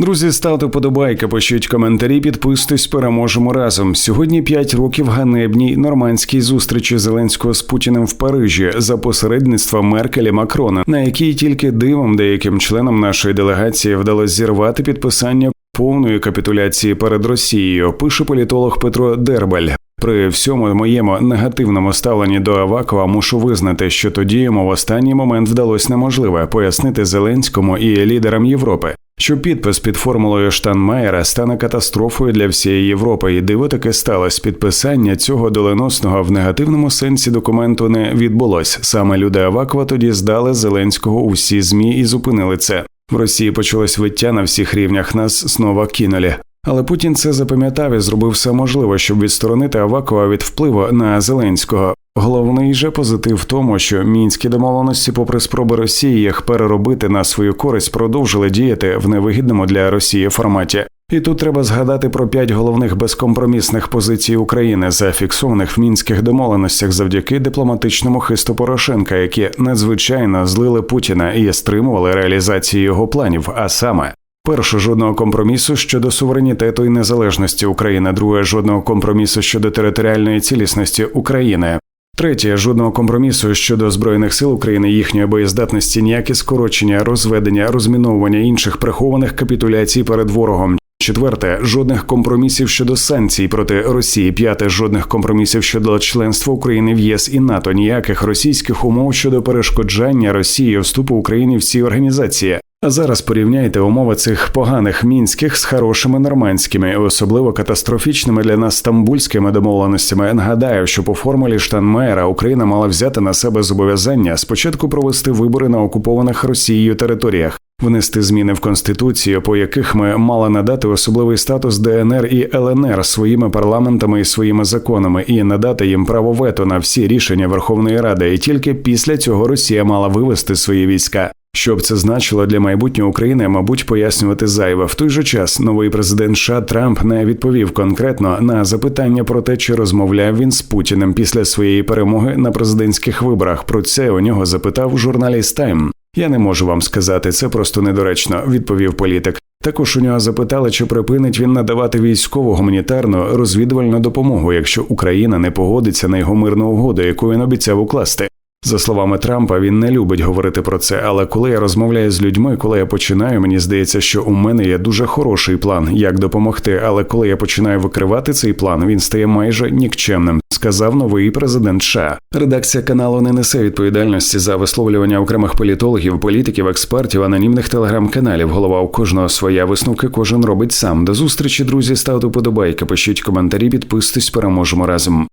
Друзі, ставте подобайки, пишіть коментарі, підписуйтесь, переможемо разом. Сьогодні 5 років ганебній нормандській зустрічі Зеленського з Путіним в Парижі за посередництва Меркелі Макрона, на якій тільки дивом деяким членам нашої делегації вдалося зірвати підписання повної капітуляції перед Росією. Пише політолог Петро Дербель. При всьому моєму негативному ставленні до Авакова мушу визнати, що тоді йому в останній момент вдалося неможливе пояснити Зеленському і лідерам Європи, що підпис під формулою Штанмаєра стане катастрофою для всієї Європи, і диво таке сталося. Підписання цього доленосного в негативному сенсі документу не відбулось. Саме люди Авакова тоді здали Зеленського у всі змі і зупинили це. В Росії почалось виття на всіх рівнях. Нас знову кинули. Але Путін це запам'ятав і зробив все можливе, щоб відсторонити Авакова від впливу на Зеленського. Головний же позитив в тому, що мінські домовленості, попри спроби Росії їх переробити на свою користь, продовжили діяти в невигідному для Росії форматі. І тут треба згадати про п'ять головних безкомпромісних позицій України, зафіксованих в мінських домовленостях завдяки дипломатичному хисту Порошенка, які надзвичайно злили Путіна і стримували реалізацію його планів. А саме Перше жодного компромісу щодо суверенітету і незалежності України, друге жодного компромісу щодо територіальної цілісності України. Третє жодного компромісу щодо збройних сил України, їхньої боєздатності, ніякі скорочення, розведення, розміновування інших прихованих капітуляцій перед ворогом. Четверте жодних компромісів щодо санкцій проти Росії. П'яте жодних компромісів щодо членства України в ЄС і НАТО. Ніяких російських умов щодо перешкоджання Росії вступу України в ці організації. А зараз порівняйте умови цих поганих мінських з хорошими нормандськими, особливо катастрофічними для нас стамбульськими домовленостями. Нагадаю, що по формулі Штанмаєра Україна мала взяти на себе зобов'язання спочатку провести вибори на окупованих Росією територіях, внести зміни в конституцію, по яких ми мали надати особливий статус ДНР і ЛНР своїми парламентами і своїми законами, і надати їм право вето на всі рішення Верховної Ради. І тільки після цього Росія мала вивести свої війська. Що б це значило для майбутнього України, мабуть, пояснювати зайве. В той же час новий президент США Трамп не відповів конкретно на запитання про те, чи розмовляв він з Путіним після своєї перемоги на президентських виборах. Про це у нього запитав журналіст Тайм. Я не можу вам сказати, це просто недоречно, відповів політик. Також у нього запитали, чи припинить він надавати військову гуманітарну розвідувальну допомогу, якщо Україна не погодиться на його мирну угоду, яку він обіцяв укласти. За словами Трампа, він не любить говорити про це. Але коли я розмовляю з людьми, коли я починаю, мені здається, що у мене є дуже хороший план, як допомогти. Але коли я починаю викривати цей план, він стає майже нікчемним. Сказав новий президент США. Редакція каналу не несе відповідальності за висловлювання окремих політологів, політиків, експертів, анонімних телеграм-каналів. Голова у кожного своя висновки кожен робить сам. До зустрічі, друзі. Ставте подобайки, пишіть коментарі, підписуйтесь, переможемо разом.